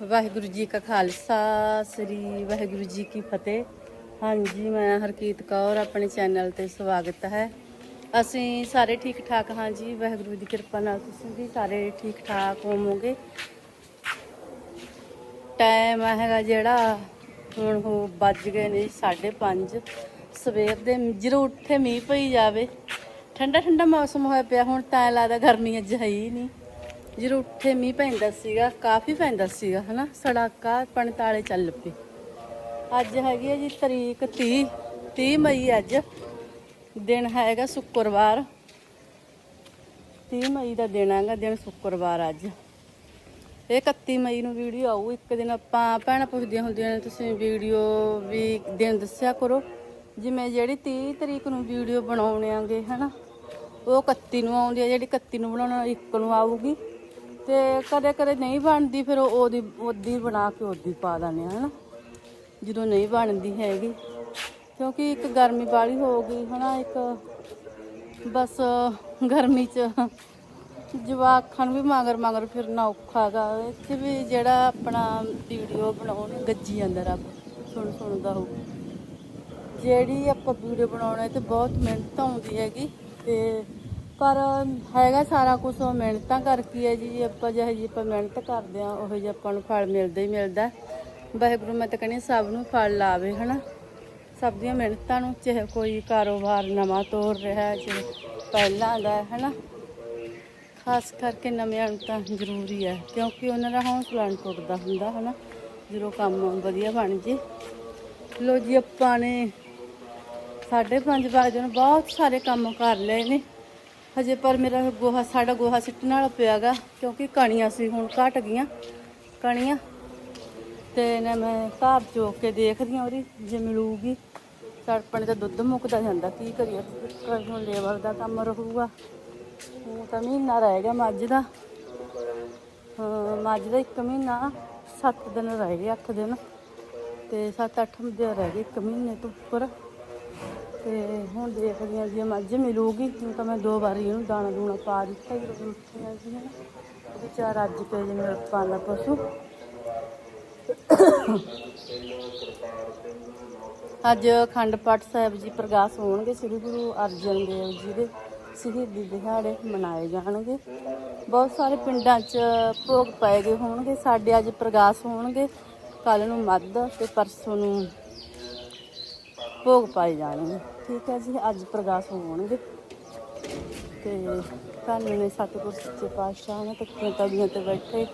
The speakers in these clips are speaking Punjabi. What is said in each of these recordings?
ਵਾਹਿਗੁਰੂ ਜੀ ਕਾ ਖਾਲਸਾ, ਸ੍ਰੀ ਵਾਹਿਗੁਰੂ ਜੀ ਕੀ ਫਤਿਹ। ਹਾਂਜੀ, ਮੈਂ ਹਰਕੀਤ ਕੌਰ, ਆਪਣੇ ਚੈਨਲ ਤੇ ਸਵਾਗਤ ਹੈ। ਅਸੀਂ ਸਾਰੇ ਠੀਕ ਠਾਕ ਹਾਂ ਜੀ, ਵਾਹਿਗੁਰੂ ਦੀ ਕਿਰਪਾ ਨਾਲ ਤੁਸੀਂ ਵੀ ਸਾਰੇ ਠੀਕ ਠਾਕ ਹੋਵੋਗੇ ਟਾਈਮ ਹੈਗਾ ਜਿਹੜਾ, ਹੁਣ ਉਹ ਵੱਜ ਗਏ ਨੇ 5:30 ਸਵੇਰ ਦੇ ਜਦੋਂ ਉੱਠੇ ਮੀਂਹ ਪਈ ਜਾਵੇ ਠੰਡਾ ਠੰਡਾ ਮੌਸਮ ਹੋਇਆ ਪਿਆ, ਹੁਣ ਤਾਂ ਲੱਗਦਾ ਗਰਮੀ ਅੱਜ ਹੈ ਹੀ ਨਹੀਂ। ਜਦੋਂ ਉੱਠੇ ਮੀਂਹ ਪੈਂਦਾ ਸੀਗਾ, ਕਾਫੀ ਪੈਂਦਾ ਸੀਗਾ, ਹਨਾ? ਸੜਾਕਾ, ਪਣਤਾਲੇ ਚੱਲ ਪਏ। ਅੱਜ ਹੈਗੀ ਹੈ ਜੀ ਤਰੀਕ 30 30 ਮਈ ਅੱਜ। ਦਿਨ ਹੈਗਾ ਸ਼ੁੱਕਰਵਾਰ। 30 ਮਈ ਦਾ ਦਿਨ ਹੈਗਾ, ਦਿਨ ਸ਼ੁੱਕਰਵਾਰ ਅੱਜ। ਇਹ 31 ਮਈ ਨੂੰ ਵੀਡੀਓ ਆਊ, ਇੱਕ ਦਿਨ ਆਪਾਂ ਭੈਣਾਂ ਪੁੱਛਦੀਆਂ ਹੁੰਦੀਆਂ ਨੇ, ਤੁਸੀਂ ਵੀਡੀਓ ਵੀ ਦਿਨ ਦੱਸਿਆ ਕਰੋ। ਜਿਵੇਂ ਜਿਹੜੀ 30 ਤਰੀਕ ਨੂੰ ਵੀਡੀਓ ਬਣਾਉਣੇ ਆਂਗੇ, ਹਨਾ? ਉਹ 31 ਨੂੰ ਆਉਂਦੀ ਹੈ ਜਿਹੜੀ 31 ਨੂੰ ਬਣਾਉਣਾ, ਇੱਕ ਨੂੰ ਆਊਗੀ। ਤੇ ਕਦੇ ਕਦੇ ਨਹੀਂ ਬਣਦੀ, ਫਿਰ ਉਹਦੀ ਉਹਦੀ ਬਣਾ ਕੇ ਉਹਦੀ ਪਾ ਦਿੰਦੇ ਆ ਹਨਾ? ਜਦੋਂ ਨਹੀਂ ਬਣਦੀ ਹੈਗੀ। ਕਿਉਂਕਿ ਇੱਕ ਗਰਮੀ ਵਾਲੀ ਹੋ ਗਈ, ਹਨਾ? ਇੱਕ ਬਸ ਗਰਮੀ ਚ ਜਵਾਕਾਂ ਨੂੰ ਵੀ ਮਗਰ ਮਗਰ ਫਿਰਨਾ ਔਖਾ ਗਾ। ਇੱਥੇ ਵੀ ਜਿਹੜਾ ਆਪਣਾ ਵੀਡੀਓ ਬਣਾਉਣ, ਗੱਜੀ ਜਾਂਦਾ ਰੱਬ, ਸੁਣ ਸੁਣਦਾ ਹੋ ਜਿਹੜੀ ਆਪਾਂ ਵੀਡੀਓ ਬਣਾਉਣਾ ਤੇ ਬਹੁਤ ਮਿਹਨਤ ਆਉਂਦੀ ਹੈਗੀ ਤੇ ਪਰ ਹੈਗਾ ਸਾਰਾ ਕੁਝ ਉਹ ਮਿਹਨਤਾਂ ਕਰਕੇ ਹੈ ਜੀ, ਜੇ ਆਪਾਂ ਜਿਹੇ ਜੀ ਆਪਾਂ ਮਿਹਨਤ ਕਰਦੇ ਆ ਉਹ ਜਿਹਾ ਆਪਾਂ ਨੂੰ ਫਲ ਮਿਲਦਾ ਹੀ ਮਿਲਦਾ ਵਾਹਿਗੁਰੂ, ਮੈਂ ਤਾਂ ਕਹਿੰਦੀ ਹਾਂ ਸਭ ਨੂੰ ਫਲ ਲਾਵੇ, ਹਨਾ? ਸਭ ਦੀਆਂ ਮਿਹਨਤਾਂ ਨੂੰ, ਚਾਹੇ ਕੋਈ ਕਾਰੋਬਾਰ ਨਵਾਂ ਤੋਰ ਰਿਹਾ ਜੇ ਪਹਿਲਾਂ ਦਾ ਹੈ, ਹਨਾ? ਖਾਸ ਕਰਕੇ ਨਵਿਆਂ ਨੂੰ ਤਾਂ ਜ਼ਰੂਰੀ ਹੈ, ਕਿਉਂਕਿ ਉਹਨਾਂ ਦਾ ਹੌਸਲਾ ਨਹੀਂ ਟੁੱਟਦਾ ਹੁੰਦਾ, ਹਨਾ? ਜਦੋਂ ਕੰਮ ਵਧੀਆ ਬਣ ਜੇ। ਲੋ ਜੀ, ਆਪਾਂ ਨੇ ਸਾਢੇ ਪੰਜ ਵਜੇ ਨੂੰ ਬਹੁਤ ਸਾਰੇ ਕੰਮ ਕਰ ਲਏ ਨੇ। ਹਜੇ ਪਰ ਮੇਰਾ ਗੋਹਾ, ਸਾਡਾ ਗੋਹਾ ਸਿੱਟਣ ਵਾਲਾ ਪਿਆਗਾ, ਕਿਉਂਕਿ ਕਣੀਆਂ ਸੀ, ਹੁਣ ਘਟ ਗਈਆਂ ਕਣੀਆਂ। ਤੇ ਨਾ ਮੈਂ ਘਰ ਚੋਕ ਕੇ ਦੇਖਦੀ ਹਾਂ ਉਹਦੀ, ਜੇ ਮਿਲੂਗੀ। ਸੜਪਣ ਤੇ ਦੁੱਧ ਮੁੱਕਦਾ ਜਾਂਦਾ, ਕੀ ਕਰੀਏ? ਹੁਣ ਲੇਬਰ ਦਾ ਕੰਮ ਰਹੂਗਾ। ਹੁਣ ਤਾਂ ਮਹੀਨਾ ਰਹਿ ਗਿਆ ਮੱਝ ਦਾ। ਮੱਝ ਦਾ ਇੱਕ ਮਹੀਨਾ 7 ਦਿਨ ਰਹਿ ਗਏ 8 ਦਿਨ। ਤੇ 7-8 ਦਿਨ ਰਹਿ ਗਏ ਇੱਕ ਮਹੀਨੇ ਤੋਂ ਉੱਪਰ। ਤੇ ਹੁਣ ਦੇਖਦੀ ਹਾਂ ਜੇ ਮੱਝ ਮਿਲੂਗੀ ਹੁਣ ਤਾਂ ਮੈਂ ਦੋ ਵਾਰੀ ਇਹਨੂੰ ਦਾਣਾ ਦੂਣਾ ਪਾ ਦਿੱਤਾ ਹੀ ਰੋਟੀਆਂ ਸੀ ਨਾ। ਉਹਦੇ ਚਾਰ ਅੱਜ ਕੇ ਜੇ ਮਿਲ ਪਾਉਂਦਾ ਪਸ਼ੂ। ਅੱਜ ਅਖੰਡ ਪਾਠ ਸਾਹਿਬ ਜੀ ਪ੍ਰਕਾਸ਼ ਹੋਣਗੇ, ਸ੍ਰੀ ਗੁਰੂ ਅਰਜਨ ਦੇਵ ਜੀ ਦੇ ਸ਼ਹੀਦੀ ਦਿਹਾੜੇ ਮਨਾਏ ਜਾਣਗੇ। ਬਹੁਤ ਸਾਰੇ ਪਿੰਡਾਂ 'ਚ ਭੋਗ ਪਏ ਗਏ ਹੋਣਗੇ, ਸਾਡੇ ਅੱਜ ਪ੍ਰਕਾਸ਼ ਹੋਣਗੇ ਕੱਲ ਨੂੰ ਮੱਧ ਤੇ ਪਰਸੋਂ ਨੂੰ ਭੋਗ ਪਾਏ ਜਾਣਗੇ। ਠੀਕ ਹੈ ਜੀ, ਅੱਜ ਪ੍ਰਕਾਸ਼ ਹੋਣਗੇ। ਤੇ ਕੱਲ ਨੇ ਸਤਿਗੁਰ ਸੱਚੇ ਪਾਤਸ਼ਾਹ ਨੇ ਤੱਕੀਆਂ ਤਵੀਆਂ ਤੇ ਬੈਠੇ,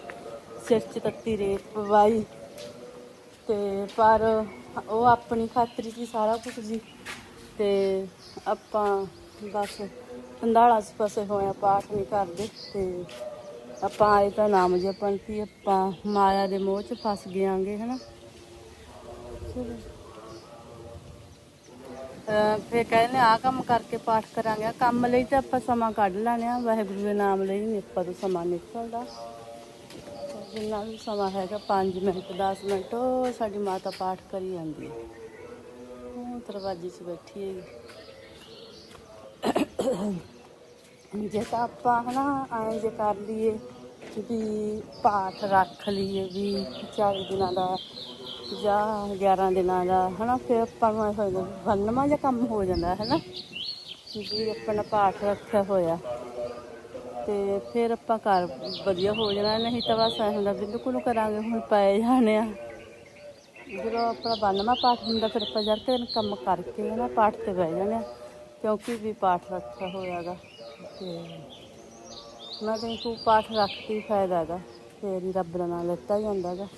ਸਿਰ 'ਚ ਤੱਤੀ ਰੇਤ ਪਵਾਈ। ਤੇ ਪਰ ਉਹ ਆਪਣੀ ਖਾਤਰੀ ਹੀ ਸਾਰਾ ਕੁਝ ਜੀ। ਤੇ ਆਪਾਂ ਬਸ ਪੰਦਾਲਾ ਚ ਫਸੇ ਹੋਏ ਆ, ਪਾਠ ਨਹੀਂ ਕਰਦੇ। ਤੇ ਆਪਾਂ ਆਏ ਤਾਂ ਨਾਮ ਜਪਣ ਕੀ ਆਪਾਂ ਮਾਇਆ ਦੇ ਮੋਹ ਚ ਫਸ ਗਿਆਂਗੇ, ਹਨਾ? ਚਲੋ ਅਹ ਫਿਰ ਕਹਿੰਦੇ ਆ ਕੰਮ ਕਰਕੇ ਪਾਠ ਕਰਾਂਗੇ। ਆਹ ਕੰਮ ਲਈ ਤਾਂ ਆਪਾਂ ਸਮਾਂ ਕੱਢ ਲੈਣੇ ਆ ਵਾਹਿਗੁਰੂ ਦੇ ਨਾਮ ਲਈ ਨਹੀਂ ਆਪਾਂ ਤੋਂ ਸਮਾਂ ਨਿਕਲਦਾ। ਜਿੰਨਾ ਵੀ ਸਮਾਂ ਹੈਗਾ 5 ਮਿੰਟ 10 ਮਿੰਟ, ਉਹ ਸਾਡੀ ਮਾਤਾ ਪਾਠ ਕਰੀ ਜਾਂਦੀ ਹੈ। ਉਹ ਦਰਵਾਜ਼ੇ 'ਚ ਬੈਠੀ ਹੈ ਜੇ ਤਾਂ ਆਪਾਂ ਹਨਾ ਐਂ ਜੇ ਕਰ ਲਈਏ ਵੀ ਪਾਠ ਰੱਖ ਲਈਏ ਵੀ ਚਾਰ ਦਿਨਾਂ ਦਾ ਜਾਂ 11 ਦਿਨਾਂ ਦਾ, ਹਨਾ, ਫਿਰ ਆਪਾਂ ਨੂੰ ਐਂ ਹੋ ਬੰਨਵਾ ਜਿਹਾ ਕੰਮ ਹੋ ਜਾਂਦਾ ਹੈ ਹਨਾ, ਵੀ ਆਪਣਾ ਪਾਠ ਰੱਖਿਆ ਹੋਇਆ। ਤੇ ਫਿਰ ਆਪਾਂ ਘਰ ਵਧੀਆ ਹੋ ਜਾਣਾ, ਨਹੀਂ ਤਾਂ ਬਸ ਐਂ ਹੁੰਦਾ ਬਿਲਕੁਲ ਕਰਾਂਗੇ, ਹੁਣ ਪਏ ਜਾਣੇ ਆ। ਜਦੋਂ ਆਪਣਾ ਬੰਨਵਾ ਪਾਠ ਹੁੰਦਾ, ਫਿਰ ਆਪਾਂ ਜਰ ਕੇ ਕੰਮ ਕਰਕੇ ਨਾ ਪਾਠ ਤੇ ਬਹਿ ਜਾਣੇ ਆ, ਕਿਉਂਕਿ ਵੀ ਪਾਠ ਰੱਖਿਆ ਹੋਇਆਗਾ ਤੇ ਮੈਂ ਕਹਿੰਦੀ ਤੂੰ ਪਾਠ ਰੱਖ ਕੇ ਹੀ ਫਾਇਦਾ ਹੈਗਾ ਫੇਰ ਹੀ ਰੱਬ ਦਾ ਨਾਮ ਲੈਤਾ ਜਾਂਦਾ ਹੈਗਾ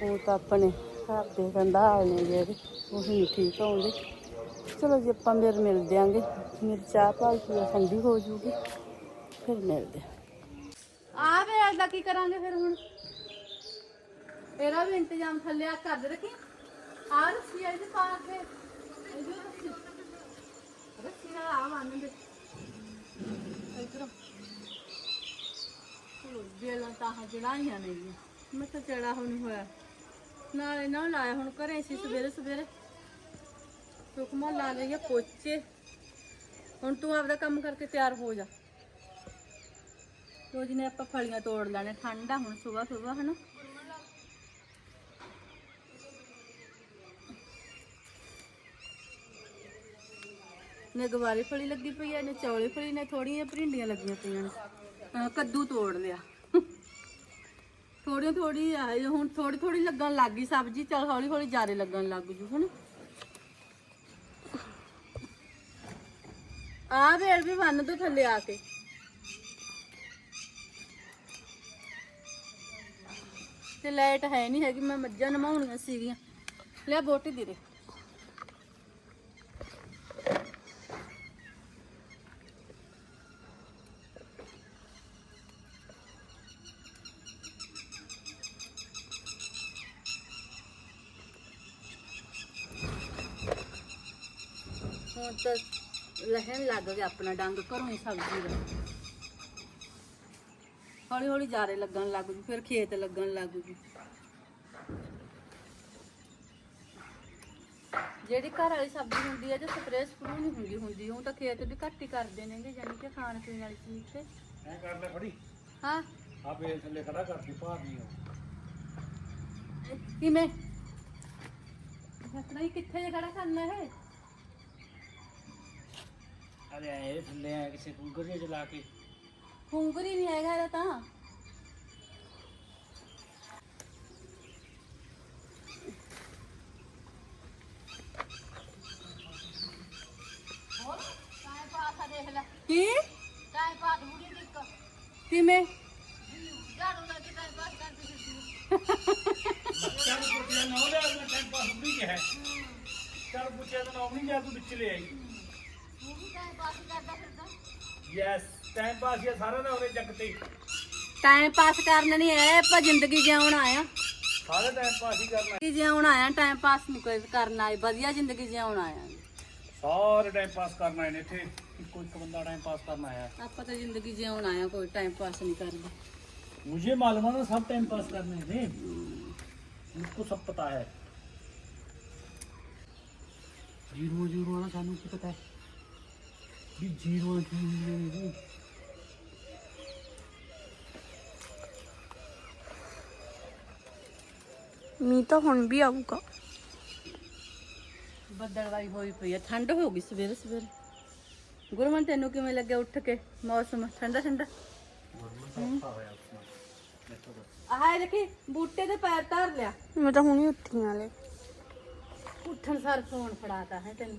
ਉਹ ਤਾਂ ਆਪਣੇ ਘਰ ਦੇ ਕੰਧਾਲ ਨੇ ਜਿਹੜੇ ਉਹ ਨਹੀਂ ਠੀਕ ਹੋਣਗੇ ਚਲੋ ਜੀ, ਆਪਾਂ ਫਿਰ ਮਿਲ ਦਿਆਂਗੇ ਮੇਰੀ ਚਾਹ ਭਾਲ ਪੂਰਾ ਠੰਡੀ ਹੋ ਜੂਗੀ। ਫਿਰ ਮਿਲਦੇ ਆ। ਵੇ ਦਾ ਕੀ ਕਰਾਂਗੇ ਫਿਰ ਹੁਣ? ਇਹਦਾ ਵੀ ਇੰਤਜ਼ਾਮ ਥੱਲੇ ਆ ਕਰ ਦੇ ਰੱਖੀ। ਆ ਰੱਸੀ ਆ ਇਹਦੇ ਪਾ ਕੇ। ਇਹਦੇ ਰੱਸੀ। ਰੱਸੀ ਨਾਲ ਆ ਮੰਨ ਦੇ। ਇਧਰੋਂ। ਬੇਲਾਂ ਤਾਂ ਜੜਾਈਆਂ ਨੇ ਜੀ। ਮੈਂ ਤਾਂ ਚੜਾ ਹੁਣ ਹੋਇਆ। ਨਾਲੇ ਨਾ ਲਾਇਆ ਹੁਣ ਘਰੇ ਸੀ ਸਵੇਰੇ ਸਵੇਰੇ। ਸੁਖਮਾ ਲਾ ਲਈਏ ਪੋਚੇ। ਹੁਣ ਤੂੰ ਆਪਦਾ ਕੰਮ ਕਰਕੇ ਤਿਆਰ ਹੋ ਜਾ। ਰੋਜ਼ ਨੇ ਆਪਾਂ ਫਲੀਆਂ ਤੋੜ ਲੈਣੇ, ਠੰਡ ਆ ਹੁਣ ਸਵੇਰ ਸਵੇਰ ਹਨਾ? ਨੇ ਗਵਾਰੀ ਫਲੀ ਲੱਗੀ ਪਈ ਹੈ ਨੇ ਚੌਲੀ ਫਲੀ, ਨੇ ਥੋੜੀਆਂ ਭਰਿੰਡੀਆਂ ਲੱਗੀਆਂ ਪਈਆਂ ਨੇ। ਕੱਦੂ ਤੋੜ ਲਿਆ। ਥੋੜੀ ਥੋੜੀ ਆ, ਹੁਣ ਥੋੜੀ ਥੋੜੀ ਲੱਗਣ ਲੱਗ ਗਈ ਸਬਜ਼ੀ, ਚਲ ਹੌਲੀ ਹੌਲੀ ਜਾਰੇ ਲੱਗਣ ਲੱਗ ਜੂ ਹੁਣ ਆ ਵੇਲ ਵੀ ਬੰਨ ਤੋਂ ਥੱਲੇ ਆ ਕੇ। ਤੇ ਲਾਈਟ ਹੈ ਨਹੀਂ ਹੈਗੀ, ਮੈਂ ਮੱਝਾਂ ਨਮਾਉਣੀਆਂ ਸੀਗੀਆਂ। ਲਿਆ ਬੋਟੀ ਦੇ ਦੇ ਹੁਣ ਤਾਂ ਰਹਿਣ ਲੱਗ ਗਿਆ ਆਪਣਾ ਡੰਗ ਘਰੋਂ ਹੀ ਸਬਜ਼ੀ ਦਾ। ਹੌਲੀ ਹੌਲੀ ਜਾਰੇ ਲੱਗਣ ਲੱਗ ਜੂ ਫਿਰ ਖੇਤ ਲੱਗਣ ਲੱਗ ਜੂ। ਜਿਹੜੀ ਘਰ ਵਾਲੀ ਸਬਜ਼ੀ ਹੁੰਦੀ ਹੈ ਜੇ ਸਪਰੇਅ ਸਪਰੂ ਨਹੀਂ ਹੁੰਦੀ ਹੁੰਦੀ ਉਹ ਤਾਂ ਖੇਤ ਦੀ ਘੱਟ ਹੀ ਕਰਦੇ ਨੇਗੇ ਜਾਨੀ ਕਿ ਖਾਣ ਪੀਣ ਵਾਲੀ ਚੀਜ਼ ਤੇ। ਐ ਕਰ ਲੈ ਫੜੀ ਹਾਂ। ਆ ਬੇਲ ਥੱਲੇ ਖੜਾ ਕਰਦੀ ਭਾਰ ਨਹੀਂ ਕਿਵੇਂ? ਹੀ ਕਿੱਥੇ ਜੇ ਖੜਾ ਕਰਨਾ ਹੈ ਅਰੇ ਇਹ ਥੱਲੇ ਆ ਕਿਸੇ ਕੁੰਗਰ ਜਿਹਾ ਚਲਾ ਕੇ ਫੁੰਗਰੀ ਨਹੀਂ ਹੈਗਾ ਇਹਦਾ ਤਾਂ ਕੀ ਕਿਵੇਂ ਚੱਲ ਪੁੱਛਿਆ ਨਾ ਉਹਦਾ ਮੈਂ ਟਾਈਮ ਪਾਸ ਨਹੀਂ ਕਿਹਾ ਚੱਲ ਪੁੱਛਿਆ ਤਾਂ ਨਾ ਨਹੀਂ ਜਾ ਤੂੰ ਵਿੱਚ ਲੈ ਆਈ ਯੈਸ ਟਾਈਮ ਪਾਸ ਇਹ ਸਾਰਾ ਦਾ ਉਹਦੇ ਜੱਗ ਤੇ ਟਾਈਮ ਪਾਸ ਕਰਨ ਨਹੀਂ ਆਇਆ ਆਪਾਂ ਜ਼ਿੰਦਗੀ ਜਿਉਣ ਆਇਆ ਸਾਰਾ ਟਾਈਮ ਪਾਸ ਹੀ ਕਰਨਾ ਜ਼ਿੰਦਗੀ ਜਿਉਣ ਆਇਆ ਟਾਈਮ ਪਾਸ ਨਹੀਂ ਕੋਈ ਕਰਨ ਆਏ ਵਧੀਆ ਜ਼ਿੰਦਗੀ ਜਿਉਣ ਆਇਆ ਸਾਰੇ ਟਾਈਮ ਪਾਸ ਕਰਨਾ ਇਹਨੇ ਇੱਥੇ ਇੱਕੋ ਇੱਕ ਬੰਦਾ ਟਾਈਮ ਪਾਸ ਕਰਨਾ ਆਇਆ ਆਪਾਂ ਤਾਂ ਜ਼ਿੰਦਗੀ ਜਿਉਣ ਆਇਆ ਕੋਈ ਟਾਈਮ ਪਾਸ ਨਹੀਂ ਕਰਦਾ मुझे मालूम है ना सब टाइम पास करने थे मुझको सब पता है जीरो जीरो वाला सानू की पता है ਵੀ ਤਾਂ ਹੁਣ ਵੀ ਆਊਗਾ। ਬੱਦਲਵਾਈ ਹੋਈ ਪਈ ਆ ਠੰਡ ਹੋ ਗਈ ਸਵੇਰੇ ਸਵੇਰੇ। ਗੁਰਮਨ ਤੈਨੂੰ ਕਿਵੇਂ ਲੱਗਿਆ ਉੱਠ ਕੇ ਮੌਸਮ? ਠੰਡਾ ਠੰਡਾ? ਆਹ ਦੇਖੀ ਬੂਟੇ ਦੇ ਪੈਰ ਧਰ ਲਿਆ। ਮੈਂ ਤਾਂ ਹੁਣੇ ਉੱਠੀ ਆਲੇ ਉੱਠਣ ਸਾਰ ਫੋਨ ਫੜਾਤਾ ਹੈ ਤੈਨੂੰ।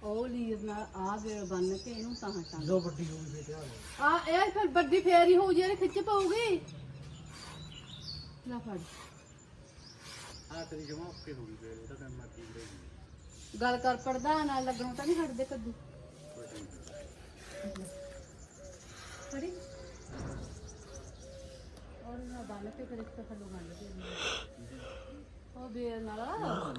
ਉਹ ਲੀਰ ਨਾਲ ਆ ਵੇਲ ਬੰਨ ਕੇ ਇਹਨੂੰ ਤਾਂ ਟੰਗ ਜੋ ਵੱਡੀ ਹੋ ਗਈ ਫੇਰ ਤਿਆਰ ਹੋ ਆ ਇਹ ਫਿਰ ਵੱਡੀ ਫੇਰ ਹੀ ਹੋਊ ਜਿਹੜੀ ਖਿੱਚ ਪਾਉਗੀ ਲੈ ਫੜ। ਆ ਤੇਰੀ ਜਮਾ ਓਕੇ ਹੋ ਗਈ ਫੇਰ ਇਹਦਾ ਕੰਮ ਮਰਦੀ ਰਹੀ ਗੱਲ ਕਰ ਪੜਦਾ ਨਾਲ ਲੱਗਣੋਂ ਤਾਂ ਨਹੀਂ ਹਟਦੇ ਕੱਦੂ। ਫੜੀ। ਔਰ ਨਾ ਬੰਨ ਕੇ ਫਿਰ ਇੱਕ ਤਾਂ ਫੜੋ ਮੰਨ ਲਈ ਉਹ ਬੇਲ ਨਾਲ।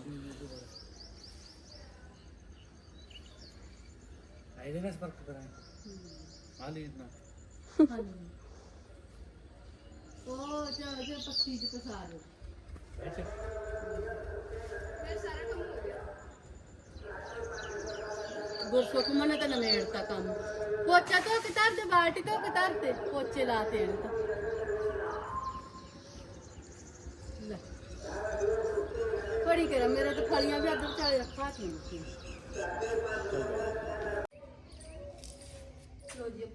आइए ना स्पर्क कराएं हाँ ले इतना ਹਾਂਜੀ ਉਹ ਜਾ ਜੇ ਪੱਤੀ ਚ ਪਸਾ ਦੇ ऐसे ਗੁਰਸੁਖ ਮਨੇ ਤਾਂ ਨਮੇੜਤਾ ਕੰਮ ਪੋਚਾ ਤੋਂ ਕਿਤਾਬ ਦੇ ਬਾਲਟੀ ਤੋਂ ਕਿਤਾਬ ਤੇ ਪੋਚੇ ਲਾ ਤੇ ਇਹਨੂੰ ਤਾਂ ਲੈ ਪੜੀ ਕਰ ਮੇਰੇ ਤਾਂ ਫਲੀਆਂ ਵੀ ਅੱਧ ਚਾਲੇ ਰੱਖਾ ਤੀ ਲੋ ਜੀ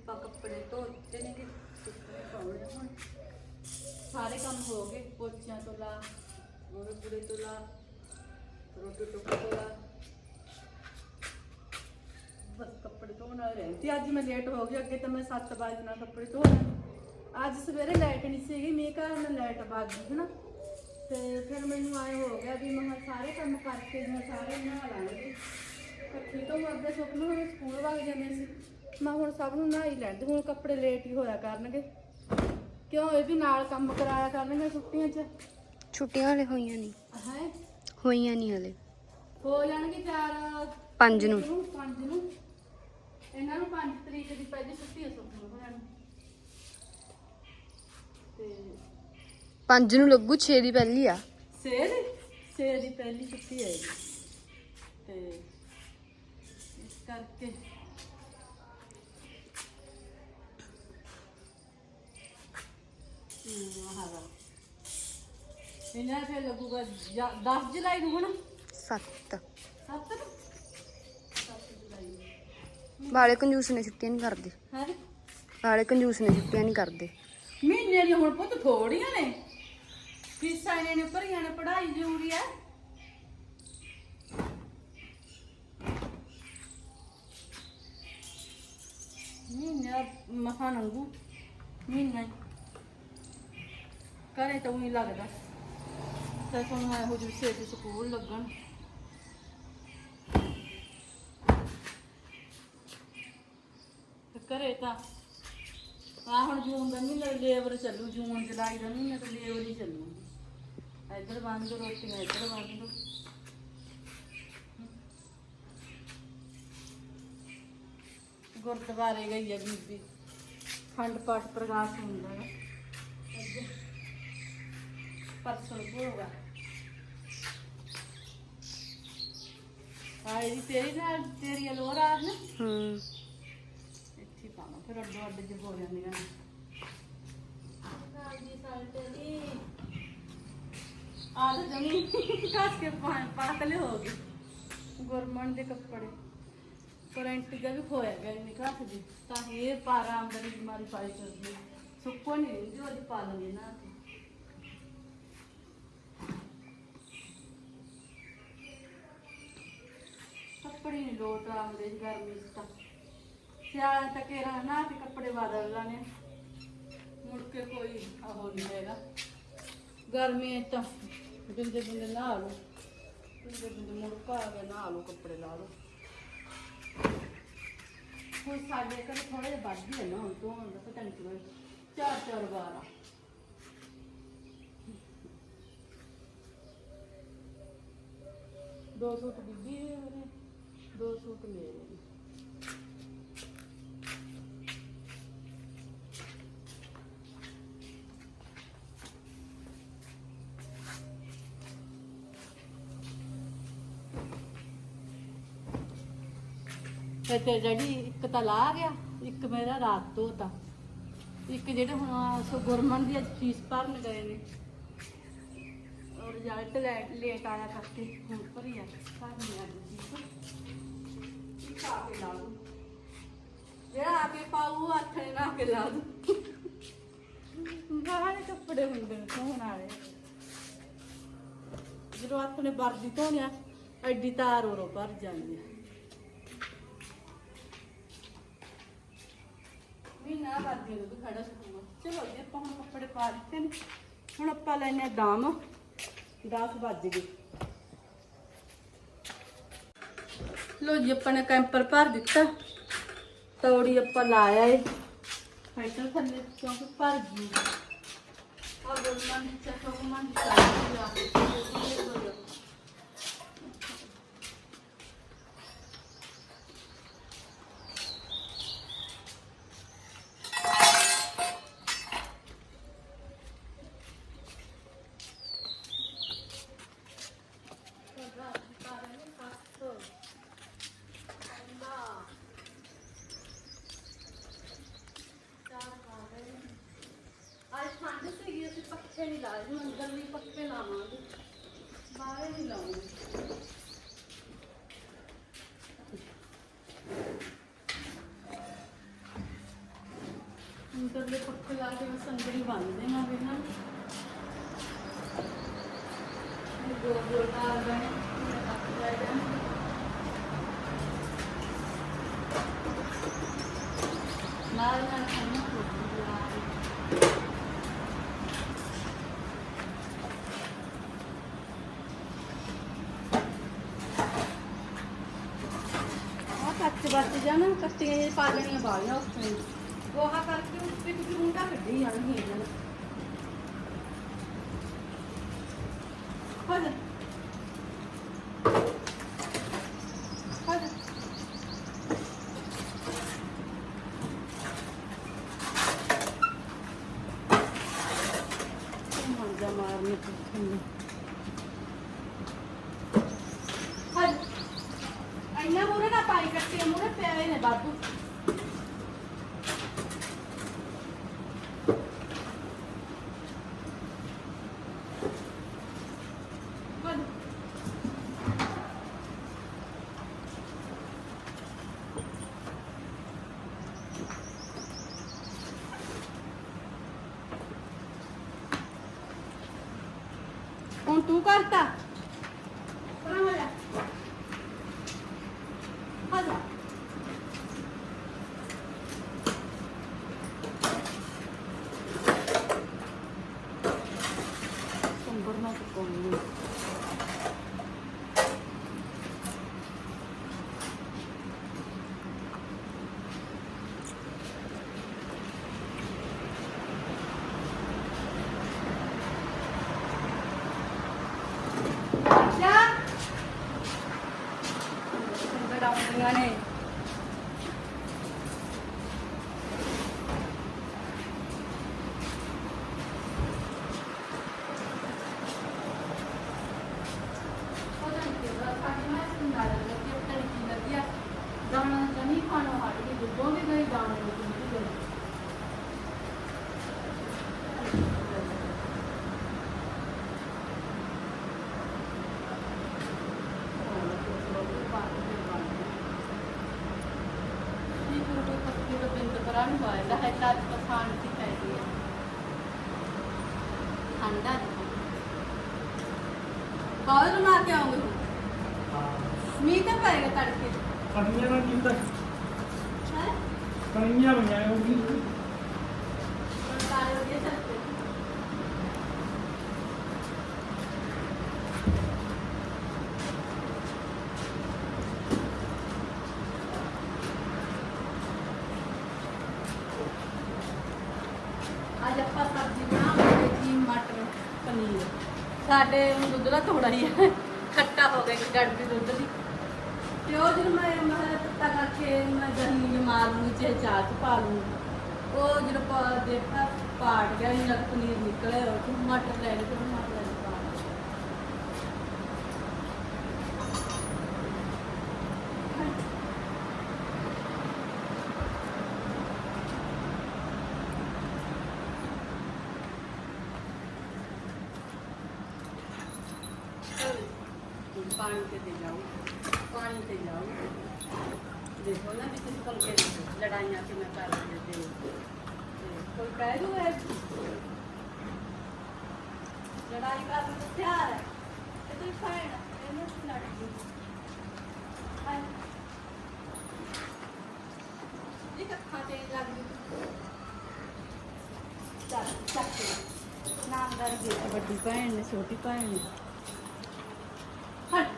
ਆਪਾਂ ਕੱਪੜੇ ਧੋਤੇ ਨੇ ਕਿ ਸੁੱਕਣੇ ਪਾਉਣੇ ਹੁਣ? ਸਾਰੇ ਕੰਮ ਹੋ ਗਏ ਪੋਚਿਆਂ ਤੋਂ ਲਾ। ਹੋਰ ਪੂਰੇ ਤੋਂ ਲਾ ਰੋਟੀ ਟੁੱਕ ਤੋਂ ਲਾ। ਬਸ ਕੱਪੜੇ ਧੋਣ ਵਾਲੇ ਰਹੇ ਤੇ ਅੱਜ ਮੈਂ ਲੇਟ ਹੋ ਗਈ ਅੱਗੇ ਤਾਂ ਮੈਂ 7 ਵਜੇ ਨਾਲ ਕੱਪੜੇ ਧੋ ਲੈਂਦੀ। ਅੱਜ ਸਵੇਰੇ ਲਾਈਟ ਨਹੀਂ ਸੀਗੀ ਮੀਂਹ ਕਾਰਨ ਲਾਈਟ ਭੱਜ ਗਈ ਹਨਾ? ਤੇ ਫਿਰ ਮੈਨੂੰ ਆਏ ਹੋ ਗਿਆ ਵੀ ਮੈਂ ਸਾਰੇ ਕੰਮ ਕਰਕੇ ਮੈਂ ਸਾਰੇ ਨਹਾ ਲਾਂਗੀ। ਇਕੱਠੀ ਤੋਂ ਅੱਗੇ ਸੁੱਕ ਨੂੰ ਹੁਣ ਸਕੂਲ ਵਗ ਜਾਂਦੇ ਸੀ। ਮੈਂ ਹੁਣ ਸਭ ਨੂੰ ਨਹਾ ਹੀ ਲੈਂਦੀ ਹੁਣ ਕੱਪੜੇ ਲੇਟ ਹੀ ਹੋਇਆ ਕਰਨਗੇ। ਕਿਉਂ? ਇਹ ਵੀ ਨਾਲ ਕੰਮ ਕਰਾਇਆ ਕਰਨਗੇ ਛੁੱਟੀਆਂ 'ਚ। ਛੁੱਟੀਆਂ ਹਲੇ ਹੋਈਆਂ ਨਹੀਂ ਹੈ? ਹੋਈਆਂ ਨਹੀਂ ਹਲੇ। ਹੋ ਜਾਣਗੇ ਚਾਰ ਪੰਜ ਨੂੰ। ਪੰਜ ਨੂੰ। ਇਹਨਾਂ ਨੂੰ 5 ਤਰੀਕ ਦੀ ਪਹਿਲੀ ਛੁੱਟੀ ਹੈ ਨੂੰ ਤੇ ਪੰਜ ਨੂੰ ਲੱਗੂ 6 ਦੀ ਪਹਿਲੀ ਆ। ਛੇ ਦੀ? ਛੇ ਦੀ ਪਹਿਲੀ ਛੁੱਟੀ ਇਹਦੀ। ਤੇ ਇਸ ਕਰਕੇ ਹੂੰ ਆਹ ਇਹਨਾਂ ਫਿਰ ਲੱਗੂਗਾ 10 ਜੁਲਾਈ ਨੂੰ ਹੁਣ? 7 7 ਨੂੰ? 7 ਜੁਲਾਈ ਨੂੰ ਵਾਲੇ ਕੰਜੂਸ ਨੇ ਛੁੱਟੀਆਂ ਨਹੀਂ ਕਰਦੇ। ਹਾਂ? ਵਾਲੇ ਕੰਜੂਸ ਨੇ ਛੁੱਟੀਆਂ ਨਹੀਂ ਕਰਦੇ। ਮਹੀਨੇ ਦੀ ਹੁਣ ਪੁੱਤ ਥੋੜੀਆਂ ਨੇ। ਫੀਸਾਂ ਇਹਨੇ ਨੇ ਭਰੀਆਂ ਨੇ ਪੜ੍ਹਾਈ ਜ਼ਰੂਰੀ ਹੈ। ਮਹੀਨੇ ਮਹਾ ਨੰਗੂ ਮਹੀਨਾ। ਘਰੇ ਤਾਂ ਉਹੀ ਲੱਗਦਾ। ਤੇ ਤੁਹਾਨੂੰ ਇਹੋ ਜਿਹੇ ਛੇਤੀ ਸਕੂਲ ਲੱਗਣ। ਤੇ ਘਰੇ ਤਾਂ ਆ ਹੁਣ ਜੂਨ ਦਾ ਮਹੀਨਾ ਲੇਬਰ ਚੱਲੂ, ਜੂਨ, ਜੁਲਾਈ ਦਾ ਮਹੀਨਾ ਤਾਂ ਲੇਬਰ ਹੀ ਚੱਲੂ। ਇੱਧਰ ਬੰਦ ਰੋਟੀਆਂ ਇੱਧਰ ਬੰਦ ਗੁਰਦੁਆਰੇ ਗਈ ਆ ਬੀਬੀ। ਖੰਡ ਪਾਠ ਪ੍ਰਕਾਸ਼ ਹੁੰਦਾ ਹੈ ਪਰਸੋਂ ਹੋਊਗਾ ਆ। ਇਹਦੀ ਤੇਰੀ ਨਾਲ ਤੇਰੀ ਲੋਰਾ ਨਾ। ਹੂੰ। ਇੱਥੇ ਪਾਵਾਂ ਫਿਰ ਅੱਡੋ ਅੱਡ ਜਿਹੇ ਹੋ ਜਾਂਦੀਆਂ ਨੇ। ਨਾਲ ਦੀ ਸਾਲ ਤੇਰੀ ਆ ਤਾਂ ਜਮੀ ਕੱਸ ਕੇ ਪਾਤਲੇ ਹੋ ਗਏ ਗੁਰਮਣ ਦੇ ਕੱਪੜੇ। ਕਰੰਟ ਦਾ ਵੀ ਖੋਇਆ ਗਿਆ ਨਹੀਂ ਕੱਸ ਦੀ ਤਾਂ ਇਹ ਪਾਰਾ ਆਮਦਨੀ ਬਿਮਾਰੀ ਪਾਈ ਚੱਲਦੀ ਸੁੱਕੋ ਨਹੀਂ ਉਹਦੀ ਪਾ ਲੈਂਦੇ ਨਾ ਤੇ ਕੱਪੜੇ ਨਹੀਂ ਲੋਟ ਆਉਂਦੇ ਇਸ ਗਰਮੀ ਚ ਤਾਂ। ਸਿਆਲ ਤੱਕ ਇਹ ਰਹਿਣਾ ਤੇ ਕੱਪੜੇ ਬਦਲ ਲਾਣੇ ਮੁੜ ਕੇ ਕੋਈ ਆਹੋ ਨਹੀਂ ਹੈਗਾ। ਗਰਮੀ ਚ ਤਾਂ ਬਿੰਦੇ ਬਿੰਦੇ ਨਹਾ ਲਓ। ਬਿੰਦੇ ਬਿੰਦੇ ਮੁੜਕਾ ਆ ਗਿਆ ਨਹਾ ਲਓ, ਕੱਪੜੇ ਲਾ ਲਓ। ਹੁਣ ਸਾਡੇ ਘਰ ਥੋੜੇ ਜਿਹਾ ਵੱਧ ਹੀ ਨਾ, ਹੁਣ ਤੋਂ ਹੁਣ ਦਾ ਪਤਾ ਨਹੀਂ ਕਿਵੇਂ ਚਾਰ ਚਾਰ ਵਾਰ ਆ। ਦੋ ਸੂਟ ਬੀਬੀ ਦੇ ਦੋ ਸੂਟ ਮੇਰੇ ਨੇ ਤੇ ਜਿਹੜੀ ਇੱਕ ਤਾਂ ਲਾ ਗਿਆ, ਇੱਕ ਮੇਰਾ ਰਾਤ ਧੋਤਾ ਇੱਕ ਜਿਹੜੇ ਹੁਣ ਸੋ ਗੁਰਮਨ ਦੀ ਅੱਜ ਫੀਸ ਭਰਨ ਗਏ ਨੇ। ਔਰ ਰਿਜ਼ਲਟ ਲੇਟ ਆਇਆ ਕਰਕੇ ਹੁਣ ਭਰੀ ਆ, ਭਰਨੀ ਆ ਫੀਸ। ਆ ਕੇ ਲਾ ਦੂੰ ਜਿਹੜਾ ਆ ਕੇ ਪਾਊ ਹੱਥ ਨਾ ਕੇ ਲਾ ਦੂੰ ਬਾਹਰ ਕੱਪੜੇ ਹੁੰਦੇ ਨੇ ਧੋਣ ਵਾਲੇ ਜਦੋਂ ਹੱਥ ਵਰਦੀ ਧੋਣਿਆ ਐਡੀ ਤਾਰ ਉਰੋਂ ਭਰ ਜਾਂਦੀ ਆ ਮਹੀਨਾ ਵਰਦੀ ਨੂੰ ਖੜਾ ਸਕੂਗਾ ਚਲੋ ਜੀ, ਆਪਾਂ ਹੁਣ ਕੱਪੜੇ ਪਾ ਦਿੱਤੇ ਨੇ। ਹੁਣ ਆਪਾਂ ਲੈਨੇ ਦਾਮ। 10 ਵੱਜ ਗਏ। ਲੋ ਜੀ, ਆਪਾਂ ਨੇ ਕੈਂਪਰ ਭਰ ਦਿੱਤਾ। ਤੌੜੀ ਆਪਾਂ ਲਾਇਆ ਏ। ਫਾਈਟਰ ਥੱਲੇ ਕਿਉਂਕਿ ਭਰ ਗਈ। ਆ ਗੁਰਮਨ ਦੀ ਚੱਕੋ ਮਨ ਦੀ ਸਾਰੀ ਆ ਕੇ ਅੱਜ ਠੰਡ ਸੀਗੀ ਅਸੀਂ ਪੱਖੇ ਨਹੀਂ ਲਾਏ ਹੁਣ ਅੰਦਰ ਵੀ ਪੱਖੇ ਲਾਵਾਂਗੇ ਬਾਹਰ ਨਹੀਂ ਲਾਉਂਗੇ ਅੰਦਰਲੇ ਪੱਖੇ ਲਾ ਕੇ ਬਸ ਅੰਦਰ ਹੀ ਬੰਨਦੇ ਨਾ ਵੀ ਨਾ ਗੋਲ ਗੋਲ ਕਰ ਦੇਣੇ ਤੱਕ ਜਾਏ ਨਾਲ ਨਾਲ ਖਾਣਾ ਕੱਚ ਬੱਚ ਜਾਣਾ, ਕੱਚੀਆਂ ਜਿਹੀਆਂ ਪਾ ਲੈਣੀਆਂ ਬਾਲੀਆਂ ਉੱਥੇ ਗੋਹਾ ਕਰਕੇ ਉਸ ਵਿੱਚ ਜੂੰਡਾ ਕੱਢੀ ਜਾਣਗੀ ਇਹਨਾਂ ਨੇ। ਹੋ ਮਾਰਨੀ ਪੁੱਛੂਗੀ ਹਾਂ ਇੰਨਾ ਮੂਰੇ ਨਾ ਪਾਈ ਕੱਟੇ ਮੂਰੇ ਪਿਆਏ ਨੇ ਬਾਬੂ ਅੱਜ ਆਪਾਂ ਸਬਜ਼ੀ ਬਣਾਵਾਂਗੇ ਜੀ ਮਟਰ ਪਨੀਰ। ਸਾਡੇ ਹੁਣ ਦੁੱਧ ਦਾ ਥੋੜਾ ਹੀ ਹੈ। ਖੱਟਾ ਹੋ ਗਿਆ ਕਿ ਗੜਬੀ ਦੁੱਧ ਦੀ। ਤੇ ਉਹ ਜਦੋਂ ਮੈਂ ਮੈਂ ਪੱਤਾ ਕਰਕੇ ਮੈਂ ਦਹੀਂ ਨੂੰ ਮਾਰ ਲੂੰਗੀ, ਚਾਹੇ ਚਾਹ ਚ ਪਾ ਲੂੰਗੀ। ਉਹ ਜਦੋਂ ਪਾ ਦੇਖਾ ਪਾਟ ਗਿਆ ਇੰਨਾ ਪਨੀਰ ਨਿਕਲਿਆ, ਉਹ ਮਟਰ ਲੈ ਲਏ ਮਟਰ ਲੈ ਲਏ ਪਾ ਲਏ। ਹੁਣ ਪਾਣੀ ਤੇ ਤੇ ਜਾਓ ਪਾਣੀ ਤੇ ਜਾਓ ਦੇਖੋ ਨਾ ਵੀ ਕਿਸ ਕੋਲ ਕੇ ਲੜਾਈਆਂ ਕਿਵੇਂ ਕਰ ਰਹੇ ਤੇ ਤੇ ਕੋਈ ਕਹਿ ਦੂ ਹੈ ਲੜਾਈ ਕਰਨ ਨੂੰ ਤਿਆਰ ਹੈ ਤੇ ਤੂੰ ਫਾਇਣ ਇਹਨੂੰ ਲੜ ਗਈ ਹਾਏ ਇਹ ਕੱਖਾਂ ਤੇ ਲੱਗ ਗਈ ਚੱਲ ਚੱਕ ਨਾਮਦਾਰ ਦੀ ਵੱਡੀ ਭੈਣ ਨੇ ਛੋਟੀ ਭੈਣ ਨੇ ਹਟ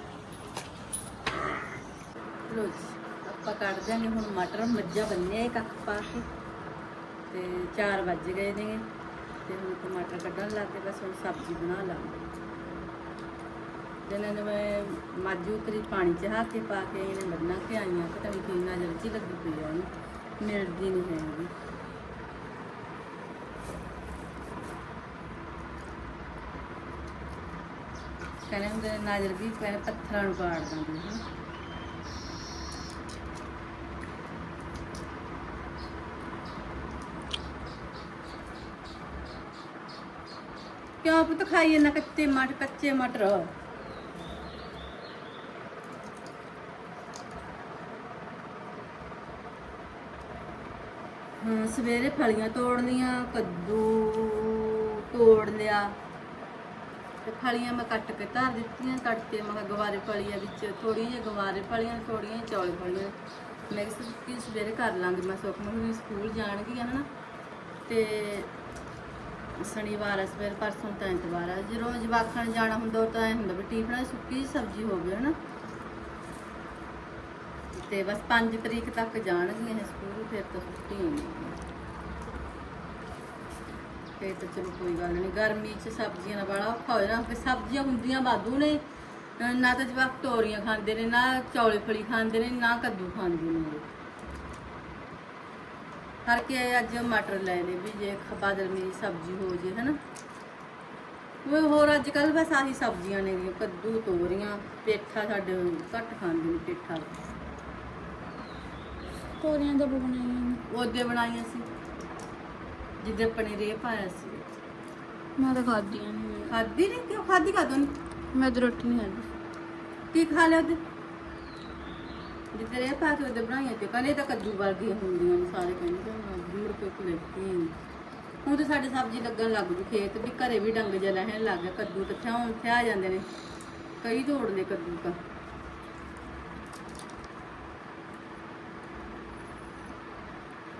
ਲੋ ਜੀ ਆਪਾਂ ਕੱਢ ਦਿਆਂਗੇ ਹੁਣ ਮਟਰ ਮੱਝਾਂ ਬੰਨਿਆ ਇਹ ਕੱਖ ਪਾ ਕੇ ਤੇ 4 ਵੱਜ ਗਏ ਨੇ। ਤੇ ਹੁਣ ਟਮਾਟਰ ਕੱਢਣ ਲੱਗ ਗਏ, ਬਸ ਹੁਣ ਸਬਜ਼ੀ ਬਣਾ ਲਾਂਗੇ ਜਿਹਨਾਂ ਨੇ ਮੈਂ ਮਾਜੂ ਕਰੀ ਪਾਣੀ ਚ ਹੱਥ ਕੇ ਪਾ ਕੇ ਇਹਨੇ ਬੰਨਾ ਕੇ ਆਈਆਂ, ਪਤਾ ਨਹੀਂ ਕੀ ਨਜ਼ਰ ਚ ਲੱਗੀ ਪਈ ਆ ਉਹਨੂੰ ਮਿਲਦੀ ਨਹੀਂ ਹੈਗੀ। ਕਹਿੰਦੇ ਹੁੰਦੇ ਨੇ, ਨਾਜ਼ਰ ਵੀ ਪੱਥਰਾਂ ਨੂੰ ਪਾੜ ਦਿੰਦੇ ਹਨ ਖਾਈ ਪੁੱਤ ਕੱਚੇ ਮਟਰ ਕੱਚੇ ਮਟਰ। ਹਾਂ ਸਵੇਰੇ ਫਲੀਆਂ ਤੋੜ ਲੀਆਂ ਕੱਦੂ ਤੋੜ ਲਿਆ। ਤੇ ਫਲੀਆਂ ਮੈਂ ਕੱਟ ਕੇ ਧਰ ਦਿੱਤੀਆਂ, ਕੱਟ ਕੇ ਮੈਂ ਕਿਹਾ ਗਵਾਰੇ ਫਲੀਆਂ ਵਿੱਚ ਥੋੜੀ ਜਿਹੀ ਗਵਾਰੇ ਫਲੀਆਂ ਥੋੜੀਆਂ ਜਿਹੀ ਚੌਲ ਫਲੀਆਂ। ਮੈਂ ਕਿਹਾ ਕਿ ਸਵੇਰੇ ਕਰ ਲਾਂਗੀ, ਮੈਂ ਸੁੱਖ ਨੂੰ ਵੀ ਸਕੂਲ ਜਾਣਗੀਆਂ ਹਨਾ। ਤੇ ਸ਼ਨੀਵਾਰ ਆ, ਸਵੇਰ, ਪਰਸੋਂ ਤਾਂ ਐਤਵਾਰ ਆ। ਜਦੋਂ ਜਵਾਕਾਂ ਨੇ ਜਾਣਾ ਹੁੰਦਾ, ਉਹ ਤਾਂ ਐ ਹੁੰਦਾ ਵੀ ਟੀਫਨਾਂ ਸੁੱਕੀ ਸਬਜ਼ੀ ਹੋਵੇ ਹਨਾ? ਤੇ ਬਸ 5 ਤਰੀਕ ਤੱਕ ਜਾਣਗੀਆਂ ਇਹ ਸਕੂਲ, ਫਿਰ ਤਾਂ ਛੁੱਟੀ ਹੋਣੀ ਤੇ ਤਾਂ ਚਲੋ ਕੋਈ ਗੱਲ ਨਹੀਂ, ਗਰਮੀ 'ਚ ਸਬਜ਼ੀਆਂ ਦਾ ਬੜਾ ਔਖਾ ਹੋ ਜਾਣਾ ਕਿ ਸਬਜ਼ੀਆਂ ਹੁੰਦੀਆਂ ਵਾਧੂ ਨੇ, ਨਾ ਤਾਂ ਜਵਾਕ ਤੋਰੀਆਂ ਖਾਂਦੇ ਨੇ, ਨਾ ਚੌਲੇ ਫਲੀ ਖਾਂਦੇ ਨੇ, ਨਾ ਕੱਦੂ ਖਾਂਦੇ ਨੇ। ਹਰ ਕੇ ਅੱਜ ਮਟਰ ਲੈ ਲਏ ਵੀ ਜੇ ਬਾਦਲ ਮੇਰੀ ਸਬਜ਼ੀ ਹੋ ਜੇ ਹਨਾ। ਉਹ ਹੋਰ ਅੱਜ ਕੱਲ ਬਸ ਆਹੀ ਸਬਜ਼ੀਆਂ ਨੇ ਕੱਦੂ ਤੋਰੀਆਂ ਪੇਠਾ ਸਾਡੇ ਘੱਟ ਖਾਂਦੇ ਨੇ ਪੇਠਾ। ਤੋਰੀਆਂ ਦਾ ਬਣਾਈਆਂ ਉਹਦੇ ਬਣਾਈਆਂ ਸੀ। ਜਿੱਦੇ ਪਨੀਰ ਪਾਇਆ ਸੀ। ਮੈਂ ਤਾਂ ਖਾਧੀਆਂ ਨਹੀਂ ਖਾਦੀ ਨਹੀਂ ਕਿਉਂ? ਖਾਦੀ ਕਾਦੋਂ ਨਹੀਂ ਮੈਂ ਤਾਂ ਰੋਟੀ ਨਹੀਂ ਖਾਧੀ। ਕੀ ਖਾ ਲਿਆ ਉਹਦੇ ਜਿੱਦਾਂ ਰੇ ਪਾ ਕੇ ਉਹਦੇ ਬਣਾਈਆਂ ਤੇ ਕਹਿੰਦੇ ਇਹ ਤਾਂ ਕੱਦੂ ਵਰਗੀਆਂ ਹੁੰਦੀਆਂ ਨੇ ਸਾਰੇ ਕਹਿੰਦੇ ਤੇ ਹੁਣ ਮੁੜ ਕੇ ਕੁਲੇਤੀ ਹੁਣ ਤਾਂ ਸਾਡੇ ਸਬਜ਼ੀ ਲੱਗਣ ਲੱਗ ਗਈ ਖੇਤ ਵੀ, ਘਰੇ ਵੀ ਡੰਗ ਜਿਹਾ ਲੈਣ ਲੱਗ ਗਿਆ, ਕੱਦੂ ਤੇ ਥਿਆਉਂ ਥਿਆ ਜਾਂਦੇ ਨੇ। ਕਈ ਤੋੜ ਲਏ ਕੱਦੂ ਤਾਂ।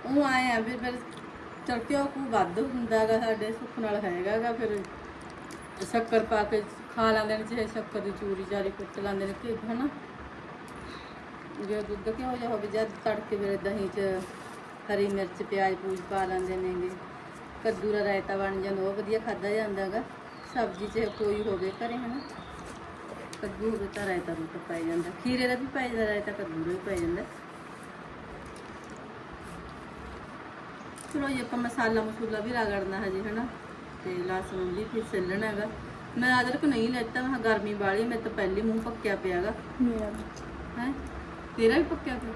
ਉਹ ਆਏ ਆ ਵੀ ਫਿਰ ਚਰਕਿਓ ਕੋ ਵੱਧ ਹੁੰਦਾਗਾ ਸਾਡੇ ਸੁੱਖ ਨਾਲ ਹੈਗਾਗਾ ਫਿਰ ਸ਼ੱਕਰ ਪਾ ਕੇ ਖਾ ਲੈਂਦੇ ਨੇ, ਚਾਹੇ ਸ਼ੱਕਰ ਦੀ ਚੂਰੀ ਜਾਰੀ ਕੁੱਟ ਲੈਂਦੇ ਨੇ ਕਿ ਹਨਾ। ਜੇ ਦੁੱਧ ਕਿਉਂ ਜਿਹਾ ਹੋਵੇ ਜਦ ਤੜਕੇ ਵੇਲੇ ਦਹੀਂ 'ਚ ਹਰੀ ਮਿਰਚ ਪਿਆਜ਼ ਪੂਜ ਪਾ ਲੈਂਦੇ ਨੇਗੇ ਕੱਦੂ ਦਾ ਰਾਇਤਾ ਬਣ ਜਾਂਦਾ ਉਹ ਵਧੀਆ ਖਾਦਾ ਜਾਂਦਾਗਾ ਸਬਜ਼ੀ 'ਚ ਕੋਈ ਹੋਵੇ ਘਰੇ ਹਨਾ। ਕੱਦੂ ਹੋਵੇ ਤਾਂ ਰਾਇਤਾ ਵੀ ਪੈ ਜਾਂਦਾ। ਖੀਰੇ ਦਾ ਵੀ ਪੈ ਜਾਂਦਾ ਰਾਇਤਾ ਕੱਦੂ ਦਾ ਵੀ ਪੈ ਜਾਂਦਾ। ਚਲੋ ਜੀ ਆਪਾਂ ਮਸਾਲਾ ਮਸੂਲਾ ਵੀ ਰਗੜਨਾ ਹਜੇ ਹਨਾ। ਤੇ ਲਸਣ ਵੀ ਫਿਰ ਛਿੱਲਣਾ ਹੈਗਾ ਮੈਂ ਅਦਰਕ ਨਹੀਂ ਲੈਤਾ ਮੈਂ ਗਰਮੀ ਵਾਲੀ ਮੈਂ ਤਾਂ ਪਹਿਲੇ ਮੂੰਹ ਪੱਕਿਆ ਪਿਆਗਾ ਮੇਰਾ ਹੈ? ਤੇਰਾ ਵੀ ਪੱਕਿਆ ਪਿਆ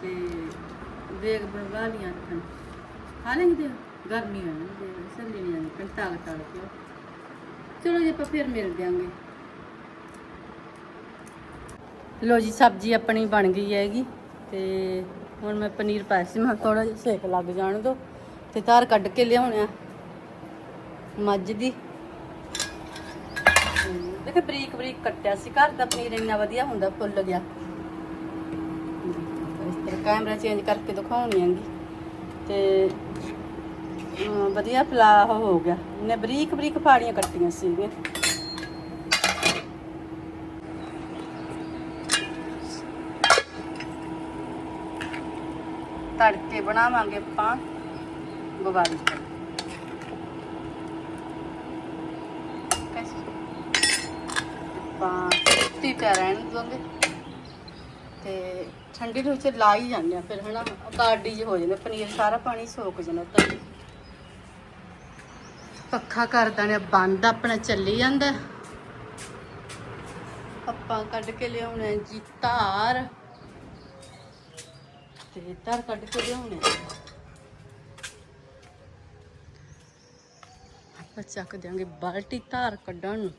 ਤੇ ਦੇਖ ਬਣਵਾ ਲੀਆਂ ਤਨ ਖਾ ਲੈਂਗੇ ਤੇ ਗਰਮੀ ਆ ਨਾ ਤੇ ਸੱਲੀ ਨਹੀਂ ਆਣੀ ਕੰਟਾ ਤੜ ਕੇ ਚਲੋ ਜੀ, ਆਪਾਂ ਫਿਰ ਮਿਲ ਜਾਾਂਗੇ ਲੋ ਜੀ, ਸਬਜ਼ੀ ਆਪਣੀ ਬਣ ਗਈ ਹੈਗੀ ਤੇ ਹੁਣ ਮੈਂ ਪਨੀਰ ਪਾਇਆ ਸੀ। ਮੈਂ ਥੋੜਾ ਜਿਹਾ ਸੇਕ ਲੱਗ ਜਾਣ ਦੋ। ਤੇ ਧਾਰ ਕੱਢ ਕੇ ਲਿਆਉਣਿਆ ਮੱਝ ਦੀ। ਦੇਖੇ ਬਰੀਕ ਬਰੀਕ ਕੱਟਿਆ ਸੀ, ਘਰ ਦਾ ਪਨੀਰ ਇੰਨਾ ਵਧੀਆ ਹੁੰਦਾ, ਫੁੱਲ ਗਿਆ। ਇਸ ਤਰ੍ਹਾਂ ਕੈਮਰਾ ਚੇਂਜ ਕਰਕੇ ਦਿਖਾਉਣੀ ਆਂਗੀ ਤੇ ਵਧੀਆ ਫਲਾ ਹੋ ਗਿਆ। ਨੇ ਬਰੀਕ ਬਰੀਕ ਫਾੜੀਆਂ ਕੱਟੀਆਂ ਸੀਗੀਆਂ। ਤੜਕੇ ਬਣਾਵਾਂਗੇ ਆਪਾਂ ਗਵਾਰੀ ਕੈਸੇ ਆਪਾਂ ਪਿਆ ਰਹਿਣ ਦੋਗੇ। ਤੇ ਠੰਡੀ ਦੇ ਵਿੱਚ ਲਾ ਹੀ ਜਾਂਦੇ ਆ ਫਿਰ ਹਨਾ। ਕਾਰਡੀ ਜਿਹੇ ਹੋ ਜਾਂਦੇ ਪਨੀਰ ਸਾਰਾ ਪਾਣੀ ਸੋਕ ਜਾਂਦਾ ਤਾਂ ਪੱਖਾ ਕਰਦਾ ਨੇ ਬੰਦ ਆਪਣਾ ਚੱਲੀ ਜਾਂਦਾ। ਆਪਾਂ ਕੱਢ ਕੇ ਲਿਆਉਣੇ ਜੀ ਧਾਰ। ਤੇ ਧਾਰ ਕੱਢ ਕੇ ਲਿਆਉਣੇ ਆਪਾਂ ਚੱਕ ਦਿਆਂਗੇ ਬਾਲਟੀ ਧਾਰ ਕੱਢਣ ਨੂੰ।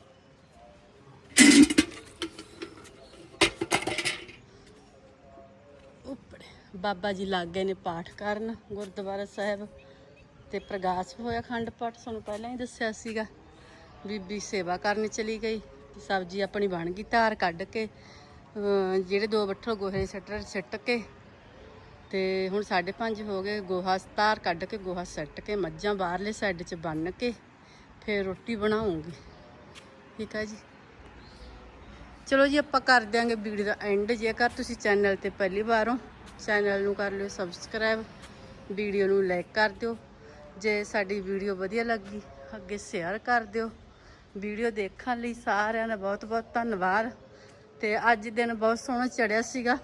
ਬਾਬਾ ਜੀ ਲੱਗ ਗਏ ਨੇ ਪਾਠ ਕਰਨ ਗੁਰਦੁਆਰਾ ਸਾਹਿਬ ਤੇ ਪ੍ਰਗਾਸ ਹੋਇਆ ਖੰਡ ਪਾਠ, ਤੁਹਾਨੂੰ ਪਹਿਲਾਂ ਹੀ ਦੱਸਿਆ ਸੀਗਾ। ਬੀਬੀ ਸੇਵਾ ਕਰਨ ਚਲੀ ਗਈ ਸਬਜ਼ੀ ਆਪਣੀ ਬਣ ਗਈ ਧਾਰ ਕੱਢ ਕੇ ਜਿਹੜੇ ਦੋ ਬੱਠਲ ਗੋਹੇ ਦੇ ਸੱਟਰ ਸਿੱਟ ਕੇ ਤੇ ਹੁਣ 5:30 ਹੋ ਗਏ, ਗੋਹਾ ਧਾਰ ਕੱਢ ਕੇ, ਗੋਹਾ ਸੱਟ ਕੇ, ਮੱਝਾਂ ਬਾਹਰਲੇ ਸਾਈਡ 'ਚ ਬੰਨ ਕੇ, ਫਿਰ ਰੋਟੀ ਬਣਾਉਂਗੀ। ਠੀਕ ਆ ਜੀ? ਚਲੋ ਜੀ, ਆਪਾਂ ਕਰ ਦਿਆਂਗੇ ਵੀਡੀਓ ਦਾ ਐਂਡ ਜੇਕਰ ਤੁਸੀਂ ਚੈਨਲ ਤੇ ਪਹਿਲੀ ਵਾਰ ਹੋ ਚੈਨਲ ਨੂੰ ਕਰ ਲਿਓ ਸਬਸਕ੍ਰਾਈਬ ਵੀਡੀਓ ਨੂੰ ਲਾਈਕ ਕਰ ਦਿਓ। ਜੇ ਸਾਡੀ ਵੀਡੀਓ ਵਧੀਆ ਲੱਗੀ, ਅੱਗੇ ਸ਼ੇਅਰ ਕਰ ਦਿਓ। ਵੀਡੀਓ ਦੇਖਣ ਲਈ ਸਾਰਿਆਂ ਦਾ ਬਹੁਤ ਬਹੁਤ ਧੰਨਵਾਦ। ਤੇ ਅੱਜ ਦਿਨ ਬਹੁਤ ਸੋਹਣਾ ਚੜਿਆ ਸੀਗਾ।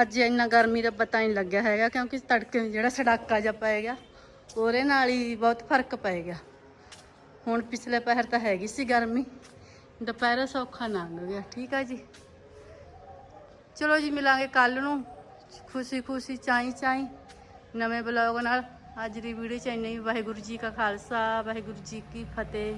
ਅੱਜ ਇੰਨਾ ਗਰਮੀ ਦਾ ਪਤਾ ਨਹੀਂ ਲੱਗਿਆ ਹੈਗਾ, ਕਿਉਂਕਿ ਤੜਕੇ ਜਿਹੜਾ ਸੜਾਕਾ ਜਿਹਾ ਪੈ ਗਿਆ, ਉਹਦੇ ਨਾਲ ਹੀ ਬਹੁਤ ਫ਼ਰਕ ਪੈ ਗਿਆ। ਹੁਣ ਪਿਛਲੇ ਪਹਿਰ ਤਾਂ ਹੈਗੀ ਸੀ ਗਰਮੀ। ਦੁਪਹਿਰ ਸੌਖਾ ਲੰਘ ਗਿਆ, ਠੀਕ ਆ ਜੀ। ਚਲੋ ਜੀ, ਮਿਲਾਂਗੇ ਕੱਲ ਨੂੰ। ਖੁਸ਼ੀ ਖੁਸ਼ੀ, ਚਾਈ ਚਾਈ, ਨਵੇਂ ਬਲੌਗ ਨਾਲ। ਅੱਜ ਦੀ ਵੀਡੀਓ ਚ ਇੰਨਾ ਹੀ। ਵਾਹਿਗੁਰੂ ਜੀ ਕਾ ਖਾਲਸਾ, ਵਾਹਿਗੁਰੂ ਜੀ ਕੀ ਫਤਿਹ।